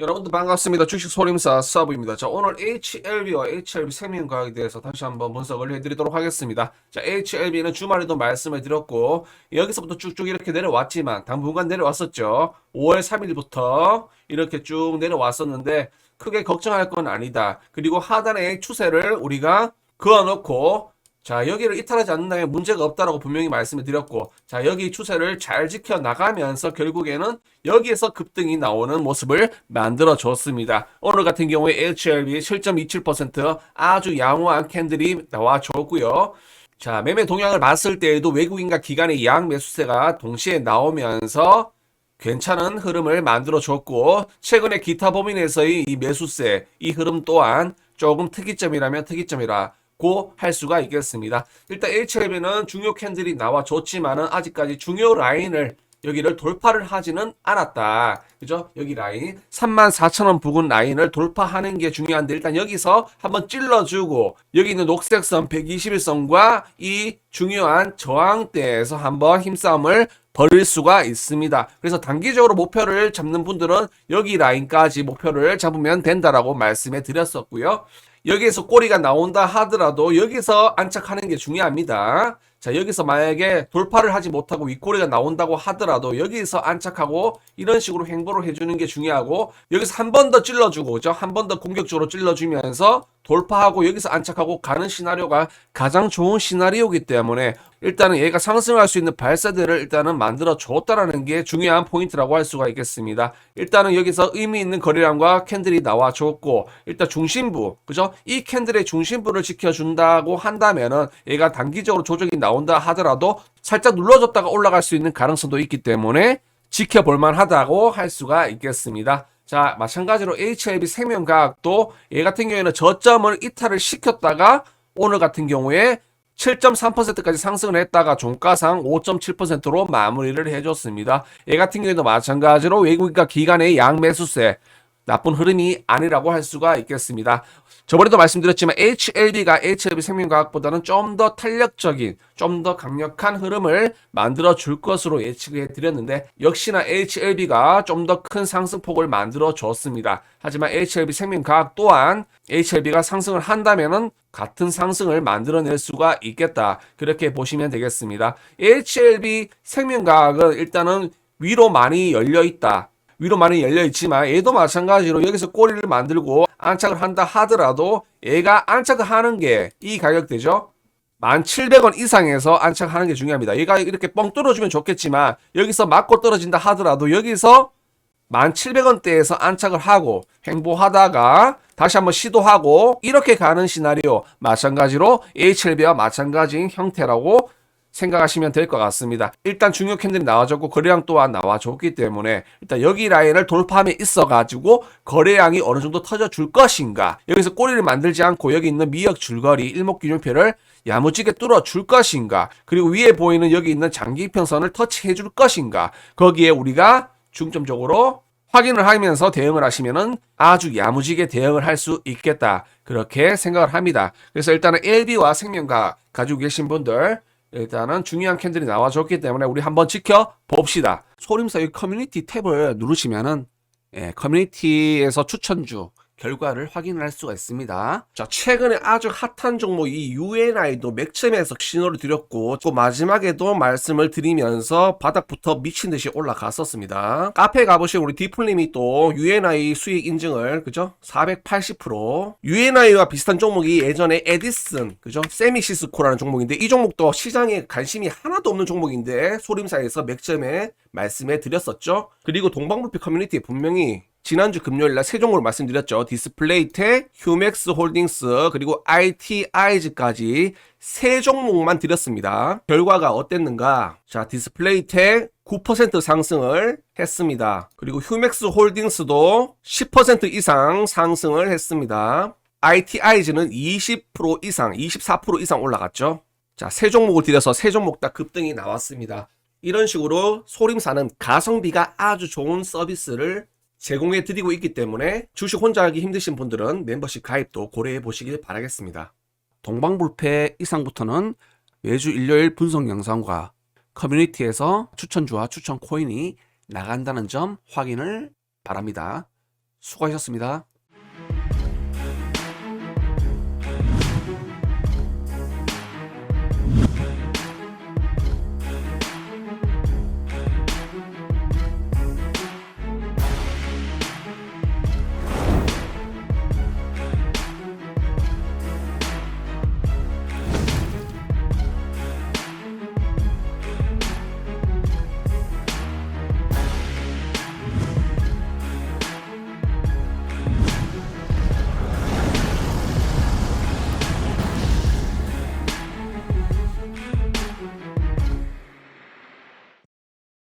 여러분들 반갑습니다. 주식 소림사 서브입니다. 자, 오늘 HLB와 HLB 생명과학에 대해서 다시 한번 분석을 해드리도록 하겠습니다. 자, HLB는 주말에도 말씀을 드렸고, 여기서부터 쭉쭉 이렇게 내려왔지만, 당분간 내려왔었죠. 5월 3일부터 이렇게 쭉 내려왔었는데, 크게 걱정할 건 아니다. 그리고 하단의 추세를 우리가 그어놓고, 자, 여기를 이탈하지 않는다면 문제가 없다라고 분명히 말씀을 드렸고, 자, 여기 추세를 잘 지켜 나가면서 결국에는 여기에서 급등이 나오는 모습을 만들어 줬습니다. 오늘 같은 경우에 HLB 7.27% 아주 양호한 캔들이 나와 줬고요. 자, 매매 동향을 봤을 때에도 외국인과 기관의 양 매수세가 동시에 나오면서 괜찮은 흐름을 만들어 줬고 최근에 기타 범인에서의 이 매수세 이 흐름 또한 조금 특이점이라면 특이점이라 고 할 수가 있겠습니다. 일단 HLB는 중요 캔들이 나와 줬지만은 아직까지 중요 라인을 여기를 돌파를 하지는 않았다. 그죠? 여기 라인 34,000원 부근 라인을 돌파하는 게 중요한데 일단 여기서 한번 찔러주고 여기 있는 녹색 선 121선과 이 중요한 저항대에서 한번 힘싸움을 벌일 수가 있습니다. 그래서 단기적으로 목표를 잡는 분들은 여기 라인까지 목표를 잡으면 된다라고 말씀해 드렸었고요. 여기에서 꼬리가 나온다 하더라도 여기서 안착하는 게 중요합니다. 자, 여기서 만약에 돌파를 하지 못하고 윗꼬리가 나온다고 하더라도 여기서 안착하고 이런 식으로 행보를 해주는 게 중요하고 여기서 한 번 더 찔러주고, 그죠? 한 번 더 공격적으로 찔러주면서 돌파하고 여기서 안착하고 가는 시나리오가 가장 좋은 시나리오이기 때문에 일단은 얘가 상승할 수 있는 발사대를 일단은 만들어 줬다라는 게 중요한 포인트라고 할 수가 있겠습니다. 일단은 여기서 의미 있는 거래량과 캔들이 나와 줬고 일단 중심부 그죠? 이 캔들의 중심부를 지켜준다고 한다면은 얘가 단기적으로 조정이 나온다 하더라도 살짝 눌러줬다가 올라갈 수 있는 가능성도 있기 때문에 지켜볼 만하다고 할 수가 있겠습니다. 자, 마찬가지로 HLB 생명과학도 얘 같은 경우에는 저점을 이탈을 시켰다가 오늘 같은 경우에 7.3%까지 상승을 했다가 종가상 5.7%로 마무리를 해줬습니다. 얘 같은 경우에도 마찬가지로 외국인과 기관의 양매수세 나쁜 흐름이 아니라고 할 수가 있겠습니다. 저번에도 말씀드렸지만 HLB가 HLB 생명과학보다는 좀 더 탄력적인, 좀 더 강력한 흐름을 만들어 줄 것으로 예측해 드렸는데 역시나 HLB가 좀 더 큰 상승폭을 만들어 줬습니다. 하지만 HLB 생명과학 또한 HLB가 상승을 한다면은 같은 상승을 만들어낼 수가 있겠다. 그렇게 보시면 되겠습니다. HLB 생명과학은 일단은 위로 많이 열려 있다. 위로 많이 열려 있지만 얘도 마찬가지로 여기서 꼬리를 만들고 안착을 한다 하더라도 얘가 안착을 하는 게 이 가격대죠. 1,700원 이상에서 안착하는 게 중요합니다. 얘가 이렇게 뻥 뚫어주면 좋겠지만 여기서 맞고 떨어진다 하더라도 여기서 1,700원대에서 안착을 하고 행보하다가 다시 한번 시도하고 이렇게 가는 시나리오 마찬가지로 HLB와 마찬가지인 형태라고 생각하시면 될 것 같습니다. 일단 중요 캔들이 나와줬고 거래량 또한 나와줬기 때문에 일단 여기 라인을 돌파함에 있어가지고 거래량이 어느 정도 터져줄 것인가 여기서 꼬리를 만들지 않고 여기 있는 미역 줄거리 일목균형표를 야무지게 뚫어줄 것인가 그리고 위에 보이는 여기 있는 장기평선을 터치해 줄 것인가 거기에 우리가 중점적으로 확인을 하면서 대응을 하시면은 아주 야무지게 대응을 할 수 있겠다. 그렇게 생각을 합니다. 그래서 일단은 LB와 생명과 가지고 계신 분들 일단은 중요한 캔들이 나와줬기 때문에 우리 한번 지켜봅시다. 소림사 의 커뮤니티 탭을 누르시면은 예, 커뮤니티에서 추천주 결과를 확인을 할 수가 있습니다. 자, 최근에 아주 핫한 종목 이 UNI도 맥점에서 신호를 드렸고 또 마지막에도 말씀을 드리면서 바닥부터 미친 듯이 올라갔었습니다. 카페 가보시면 우리 디플님이 또 UNI 수익 인증을 그죠? 480% UNI와 비슷한 종목이 예전에 에디슨 그죠? 세미시스코라는 종목인데 이 종목도 시장에 관심이 하나도 없는 종목인데 소림사에서 맥점에 말씀해 드렸었죠. 그리고 동방불패 커뮤니티에 분명히 지난주 금요일 날 세 종목을 말씀드렸죠. 디스플레이텍, 휴맥스 홀딩스, 그리고 ITI즈까지 세 종목만 드렸습니다. 결과가 어땠는가? 자, 디스플레이텍 9% 상승을 했습니다. 그리고 휴맥스 홀딩스도 10% 이상 상승을 했습니다. ITI즈는 20% 이상, 24% 이상 올라갔죠. 자, 세 종목을 드려서 세 종목 다 급등이 나왔습니다. 이런 식으로 소림사는 가성비가 아주 좋은 서비스를 제공해 드리고 있기 때문에 주식 혼자 하기 힘드신 분들은 멤버십 가입도 고려해 보시길 바라겠습니다. 동방불패 이상부터는 매주 일요일 분석 영상과 커뮤니티에서 추천주와 추천 코인이 나간다는 점 확인을 바랍니다. 수고하셨습니다.